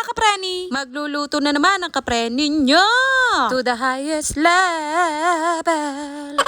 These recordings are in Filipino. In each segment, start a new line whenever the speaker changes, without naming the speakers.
mga kapreni! Magluluto na naman ang kapreni nyo! To the highest level!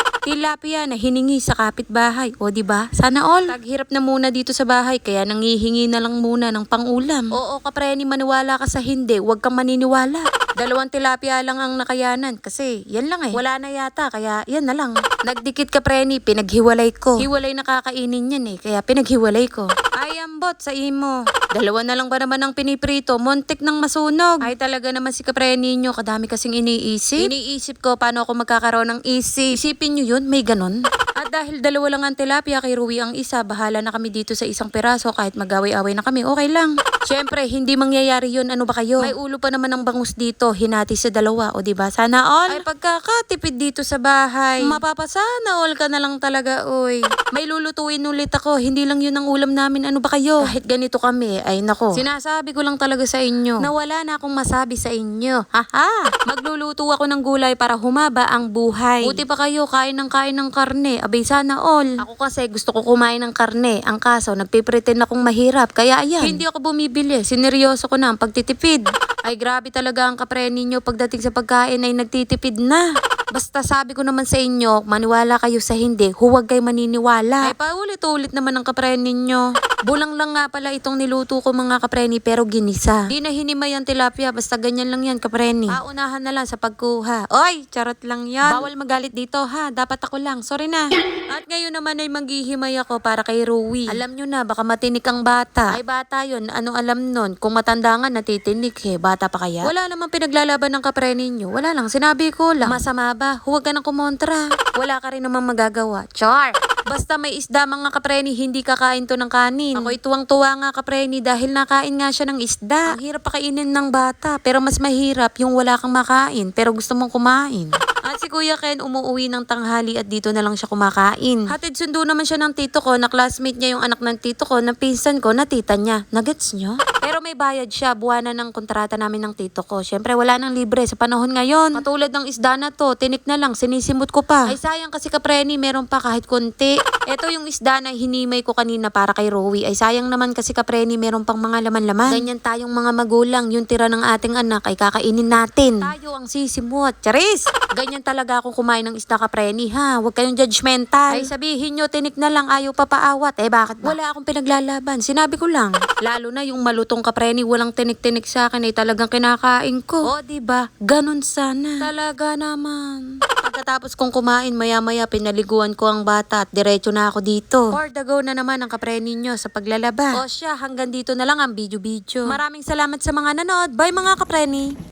Tilapia na hiningi sa kapitbahay. O di ba? Sana all. Taghirap na muna dito sa bahay kaya nangihingi na lang muna ng pangulam. Oo, kapreni, maniwala ka sa hindi. Huwag kang maniniwala. Dalawang tilapia lang ang nakayanan kasi yan lang eh. Wala na yata kaya yan na lang. Nagdikit ka preni, pinaghiwalay ko. Hiwalay na kakainin yan eh, kaya pinaghiwalay ko. Ay, ambot sa imo. Dalawa na lang ba naman ang piniprito? Montik nang masunog. Ay, talaga naman si kapreni nyo. Kadami kasing iniisip. Iniisip ko paano ako magkakaroon ng isip. Isipin nyo yun, may ganon. Dahil dalawa lang ang tilapia kay Rui ang isa, bahala na kami dito sa isang piraso kahit magaway-away na kami, okay lang. Siyempre, hindi mangyayari yun. Ano ba kayo? May ulo pa naman ng bangus dito, hinati sa dalawa, o di ba? Sana all. Ay, pagkakatipid dito sa bahay. Mapapasana all ka na lang talaga, oy. May lulutuin ulit ako, hindi lang yun ang ulam namin, ano ba kayo? Kahit ganito kami, ay nako. Sinasabi ko lang talaga sa inyo, na wala na akong masabi sa inyo. Haha! Magluluto ako ng gulay para humaba ang buhay. Buti pa kayo, kain ng kain ng karne. Abay, sana all. Ako kasi gusto ko kumain ng karne. Ang kaso, nagpipretend akong mahirap. Kaya ayan. Hindi ako bumibili. Sineryoso ko na ang pagtitipid. Ay grabe talaga ang kapre ninyo pagdating sa pagkain ay nagtitipid na. Basta sabi ko naman sa inyo, maniwala kayo sa hindi, huwag kayo maniniwala. Ay paulit-ulit naman ang kapre ninyo. Bulang lang nga pala itong niluto ko mga kapreni pero ginisa. Di na hinimay ang tilapia, basta ganyan lang yan kapreni. Paunahan na lang sa pagkuha. Oy, charot lang yan. Bawal magalit dito ha, dapat ako lang, sorry na. At ngayon naman ay maghihimay ako para kay Rui. Alam nyo na, baka matinik ang bata. Ay bata yun, ano alam nun? Kung matanda nga, natitinik eh. Bata pa kaya? Wala namang pinaglalaban ng kapre ninyo. Wala lang, sinabi ko lang. Masama ba? Huwag ka nang kumontra. Wala ka rin namang magagawa. Char! Basta may isda mga kapreni, hindi kakain to ng kanin. Ako'y tuwang-tuwa nga kapreni dahil nakain nga siya ng isda. Ang hirap pakainin ng bata, pero mas mahirap yung wala kang makain, pero gusto mong kumain. At si Kuya Ken umuwi ng tanghali at dito na lang siya kumakain. Hatid sundo naman siya ng tito ko na classmate niya yung anak ng tito ko na pinsan ko na tita niya. Nagets niyo? Pero may bayad siya, buwanan ng kontrata namin ng tito ko. Siyempre wala nang libre sa panahon ngayon. Katulad ng isda na to, tinik na lang, sinisimot ko pa. Ay sayang kasi kapreni, meron pa kahit konti. Ito yung isda na hinimay ko kanina para kay Rowie. Ay sayang naman kasi kapreni, meron pang mga laman-laman. Ganyan tayong mga magulang, yung tira ng ating anak ay kakainin natin. Tayo ang sisimot. Charis! Ganyan talaga ako kumain ng isda kapreni ha. Huwag kayong judgmental. Ay sabihin nyo, tinik na lang, ayaw pa paawat. Eh bakit ba? Wala akong pinaglalaban. Sinabi ko lang. Lalo na yung malutong kapreni, walang tinik-tinik sa akin ay talagang kinakain ko. O, di ba? Ganon sana. Talaga naman. Pagkatapos kong kumain, maya-maya pinaliguan ko ang bata at diretso na ako dito. For the go na naman ang kapreni nyo sa paglalaba. O siya, hanggang dito na lang ang video-video. Maraming salamat sa mga nanood. Bye mga kapreni!